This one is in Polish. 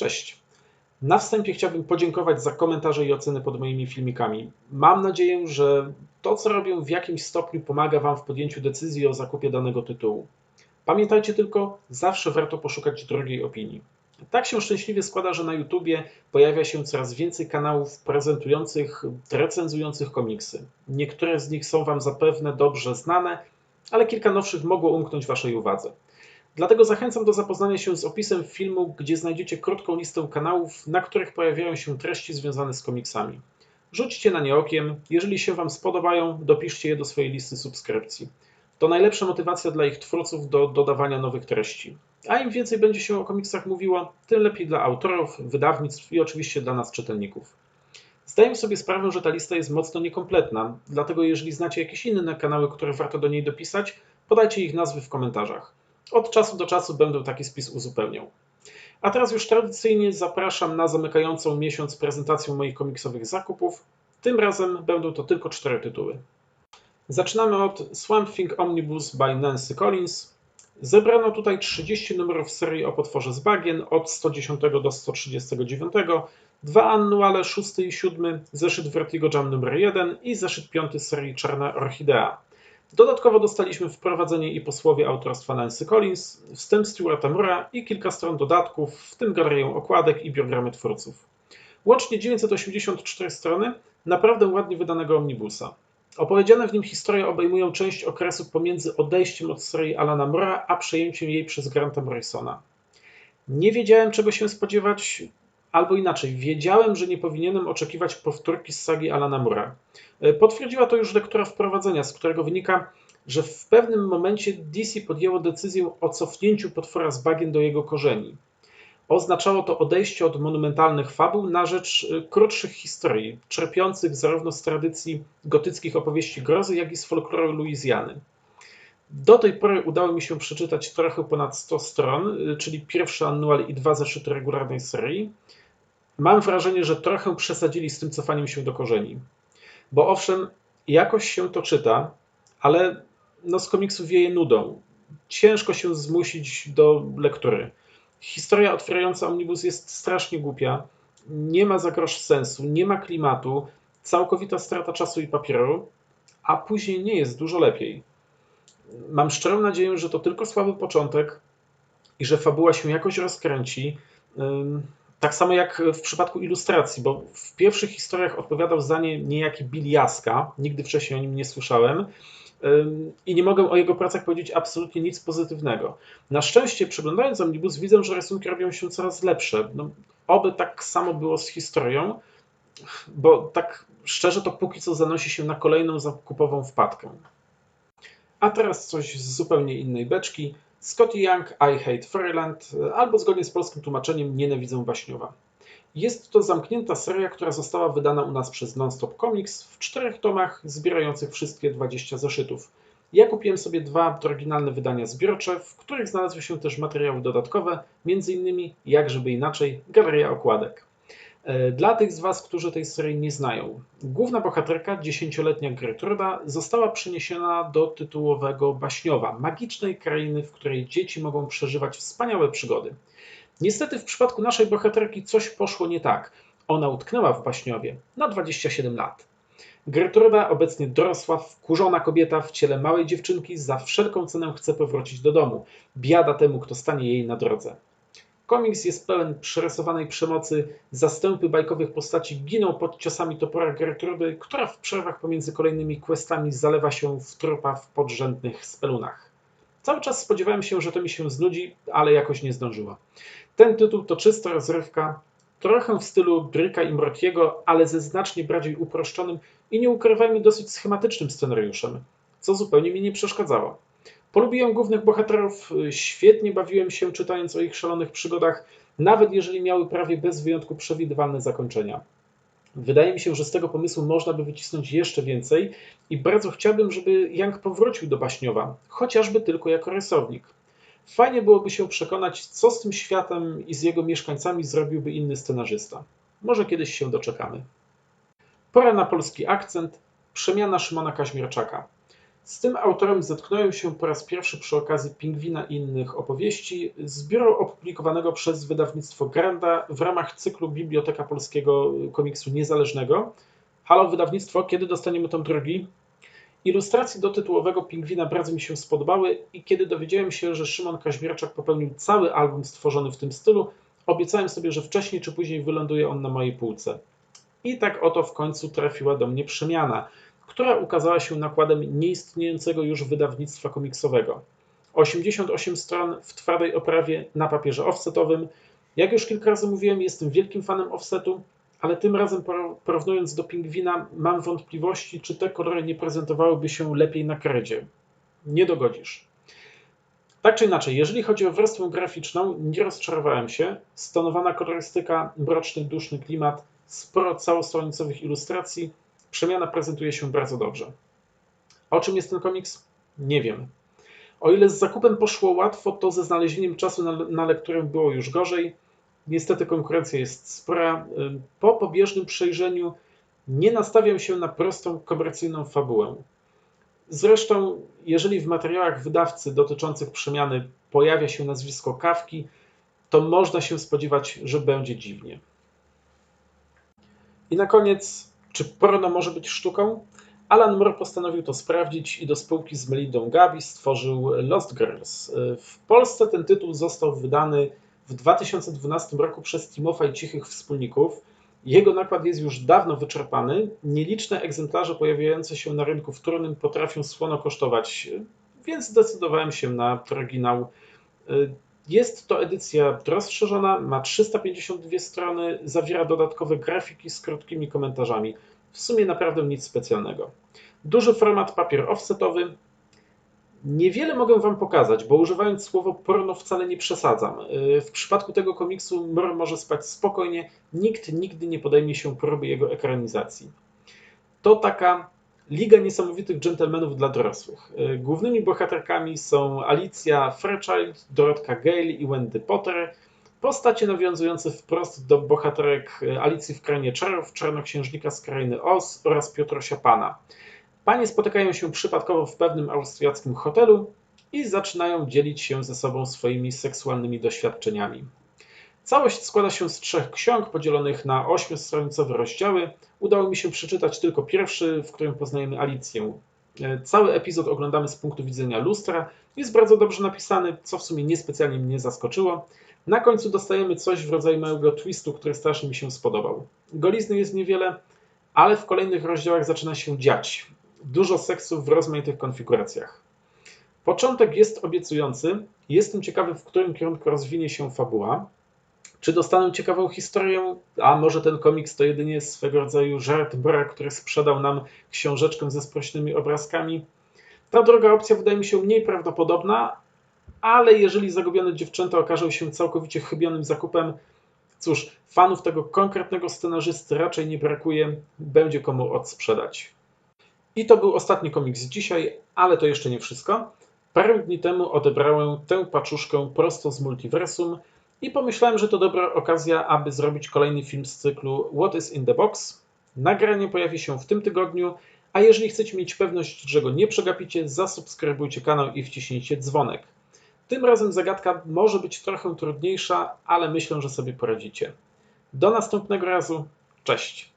Cześć. Na wstępie chciałbym podziękować za komentarze i oceny pod moimi filmikami. Mam nadzieję, że to, co robię, w jakimś stopniu pomaga Wam w podjęciu decyzji o zakupie danego tytułu. Pamiętajcie tylko, zawsze warto poszukać drugiej opinii. Tak się szczęśliwie składa, że na YouTubie pojawia się coraz więcej kanałów prezentujących, recenzujących komiksy. Niektóre z nich są Wam zapewne dobrze znane, ale kilka nowszych mogło umknąć Waszej uwadze. Dlatego zachęcam do zapoznania się z opisem filmu, gdzie znajdziecie krótką listę kanałów, na których pojawiają się treści związane z komiksami. Rzućcie na nie okiem, jeżeli się Wam spodobają, dopiszcie je do swojej listy subskrypcji. To najlepsza motywacja dla ich twórców do dodawania nowych treści. A im więcej będzie się o komiksach mówiło, tym lepiej dla autorów, wydawnictw i oczywiście dla nas czytelników. Zdaję sobie sprawę, że ta lista jest mocno niekompletna, dlatego jeżeli znacie jakieś inne kanały, które warto do niej dopisać, podajcie ich nazwy w komentarzach. Od czasu do czasu będę taki spis uzupełniał. A teraz już tradycyjnie zapraszam na zamykającą miesiąc prezentację moich komiksowych zakupów. Tym razem będą to tylko cztery tytuły. Zaczynamy od Swamp Thing Omnibus by Nancy Collins. Zebrano tutaj 30 numerów serii o potworze z bagien od 110 do 139, dwa annuale 6 i 7, zeszyt Vertigo Jam numer 1 i zeszyt 5 serii Czarna Orchidea. Dodatkowo dostaliśmy wprowadzenie i posłowie autorstwa Nancy Collins, wstęp Stuarta Mura i kilka stron dodatków, w tym galerię okładek i biogramy twórców. Łącznie 984 strony naprawdę ładnie wydanego omnibusa. Opowiedziane w nim historie obejmują część okresu pomiędzy odejściem od serii Alana Mura, a przejęciem jej przez Granta Morrisona. Nie wiedziałem czego się spodziewać, albo inaczej, wiedziałem, że nie powinienem oczekiwać powtórki z sagi Alana Mura. E, potwierdziła to już lektura wprowadzenia, z którego wynika, że w pewnym momencie DC podjęło decyzję o cofnięciu potwora z bagien do jego korzeni. Oznaczało to odejście od monumentalnych fabuł na rzecz e, krótszych historii, czerpiących zarówno z tradycji gotyckich opowieści grozy, jak i z folkloru Luizjany. Do tej pory udało mi się przeczytać trochę ponad 100 stron, e, czyli pierwszy annual i dwa zeszyty regularnej serii. Mam wrażenie, że trochę przesadzili z tym cofaniem się do korzeni. Bo owszem, jakoś się to czyta, ale no z komiksu wieje nudą. Ciężko się zmusić do lektury. Historia otwierająca omnibus jest strasznie głupia, nie ma za sensu, nie ma klimatu, całkowita strata czasu i papieru, a później nie jest dużo lepiej. Mam szczerą nadzieję, że to tylko słaby początek i że fabuła się jakoś rozkręci. Tak samo jak w przypadku ilustracji, bo w pierwszych historiach odpowiadał za nie niejaki Bill Jaska, nigdy wcześniej o nim nie słyszałem i nie mogę o jego pracach powiedzieć absolutnie nic pozytywnego. Na szczęście, przeglądając Omnibus, widzę, że rysunki robią się coraz lepsze. No, oby tak samo było z historią, bo tak szczerze to póki co zanosi się na kolejną zakupową wpadkę. A teraz coś z zupełnie innej beczki. Scotty Young, I Hate Fairyland, albo zgodnie z polskim tłumaczeniem Nienawidzę Baśniowa. Jest to zamknięta seria, która została wydana u nas przez Nonstop Comics w czterech tomach zbierających wszystkie 20 zeszytów. Ja kupiłem sobie dwa oryginalne wydania zbiorcze, w których znalazły się też materiały dodatkowe, m.in. jak żeby inaczej, Galeria Okładek. E, dla tych z Was, którzy tej serii nie znają, główna bohaterka, dziesięcioletnia Gertruda, została przeniesiona do tytułowego Baśniowa, magicznej krainy, w której dzieci mogą przeżywać wspaniałe przygody. Niestety w przypadku naszej bohaterki coś poszło nie tak. Ona utknęła w Baśniowie na 27 lat. Gertruda, obecnie dorosła, wkurzona kobieta w ciele małej dziewczynki, za wszelką cenę chce powrócić do domu. Biada temu, kto stanie jej na drodze. Komiks jest pełen przerysowanej przemocy, zastępy bajkowych postaci giną pod ciosami topora Gertrudy, która w przerwach pomiędzy kolejnymi questami zalewa się w trupa w podrzędnych spelunach. Cały czas spodziewałem się, że to mi się znudzi, ale jakoś nie zdążyła. Ten tytuł to czysta rozrywka, trochę w stylu Dryka i Mrotiego, ale ze znacznie bardziej uproszczonym i nie ukrywajmy dosyć schematycznym scenariuszem, co zupełnie mi nie przeszkadzało. Polubiłem głównych bohaterów, świetnie bawiłem się czytając o ich szalonych przygodach, nawet jeżeli miały prawie bez wyjątku przewidywalne zakończenia. Wydaje mi się, że z tego pomysłu można by wycisnąć jeszcze więcej i bardzo chciałbym, żeby Young powrócił do Baśniowa, chociażby tylko jako rysownik. Fajnie byłoby się przekonać, co z tym światem i z jego mieszkańcami zrobiłby inny scenarzysta. Może kiedyś się doczekamy. Pora na polski akcent. Przemiana Szymona Kaźmierczaka. Z tym autorem zetknąłem się po raz pierwszy przy okazji Pingwina i innych opowieści, zbioru opublikowanego przez wydawnictwo Granda w ramach cyklu Biblioteka Polskiego Komiksu Niezależnego. Halo wydawnictwo, kiedy dostaniemy tom drugi? Ilustracje do tytułowego Pingwina bardzo mi się spodobały i kiedy dowiedziałem się, że Szymon Kaźmierczak popełnił cały album stworzony w tym stylu, obiecałem sobie, że wcześniej czy później wyląduje on na mojej półce. I tak oto w końcu trafiła do mnie przemiana, która ukazała się nakładem nieistniejącego już wydawnictwa komiksowego. 88 stron w twardej oprawie na papierze offsetowym. Jak już kilka razy mówiłem, jestem wielkim fanem offsetu, ale tym razem porównując do pingwina, mam wątpliwości, czy te kolory nie prezentowałyby się lepiej na kredzie. Nie dogodzisz. Tak czy inaczej, jeżeli chodzi o warstwę graficzną, nie rozczarowałem się. Stonowana kolorystyka, mroczny, duszny klimat, sporo całostronicowych ilustracji. Przemiana prezentuje się bardzo dobrze. O czym jest ten komiks? Nie wiem. O ile z zakupem poszło łatwo, to ze znalezieniem czasu na, na lekturę było już gorzej. Niestety konkurencja jest spora. Po pobieżnym przejrzeniu nie nastawiam się na prostą komercyjną fabułę. Zresztą, jeżeli w materiałach wydawcy dotyczących przemiany pojawia się nazwisko Kawki, to można się spodziewać, że będzie dziwnie. I na koniec, czy porno może być sztuką? Alan Moore postanowił to sprawdzić i do spółki z Melindą Gabi stworzył Lost Girls. W Polsce ten tytuł został wydany w 2012 roku przez Timofa i Cichych Wspólników. Jego nakład jest już dawno wyczerpany. Nieliczne egzemplarze pojawiające się na rynku wtórnym potrafią słono kosztować, więc zdecydowałem się na oryginał. Jest to edycja rozszerzona, ma 352 strony, zawiera dodatkowe grafiki z krótkimi komentarzami. W sumie naprawdę nic specjalnego. Duży format papier offsetowy, Niewiele mogę Wam pokazać, bo używając słowo porno wcale nie przesadzam. Y, w przypadku tego komiksu Mr może spać spokojnie, nikt nigdy nie podejmie się próby jego ekranizacji. To taka liga niesamowitych dżentelmenów dla dorosłych. Y, głównymi bohaterkami są Alicja Fairchild, Dorotka Gale i Wendy Potter, postacie nawiązujące wprost do bohaterek y, Alicji w Krainie Czarów, Czarnoksiężnika z Krainy Oz oraz Piotrosia Pana. Panie spotykają się przypadkowo w pewnym austriackim hotelu i zaczynają dzielić się ze sobą swoimi seksualnymi doświadczeniami. Całość składa się z trzech ksiąg podzielonych na ośmiostronicowe rozdziały. Udało mi się przeczytać tylko pierwszy, w którym poznajemy Alicję. E, cały epizod oglądamy z punktu widzenia lustra. Jest bardzo dobrze napisany, co w sumie niespecjalnie mnie zaskoczyło. Na końcu dostajemy coś w rodzaju małego twistu, który strasznie mi się spodobał. Golizny jest niewiele, ale w kolejnych rozdziałach zaczyna się dziać dużo seksu w rozmaitych konfiguracjach. Początek jest obiecujący. Jestem ciekawy, w którym kierunku rozwinie się fabuła. Czy dostanę ciekawą historię, a może ten komiks to jedynie swego rodzaju żart Bora, który sprzedał nam książeczkę ze sprośnymi obrazkami? Ta druga opcja wydaje mi się mniej prawdopodobna, ale jeżeli zagubione dziewczęta okażą się całkowicie chybionym zakupem, cóż, fanów tego konkretnego scenarzysty raczej nie brakuje, będzie komu odsprzedać. I to był ostatni komiks dzisiaj, ale to jeszcze nie wszystko. Parę dni temu odebrałem tę paczuszkę prosto z multiversum i pomyślałem, że to dobra okazja, aby zrobić kolejny film z cyklu What is in the Box. Nagranie pojawi się w tym tygodniu, a jeżeli chcecie mieć pewność, że go nie przegapicie, zasubskrybujcie kanał i wciśnijcie dzwonek. Tym razem zagadka może być trochę trudniejsza, ale myślę, że sobie poradzicie. Do następnego razu. Cześć!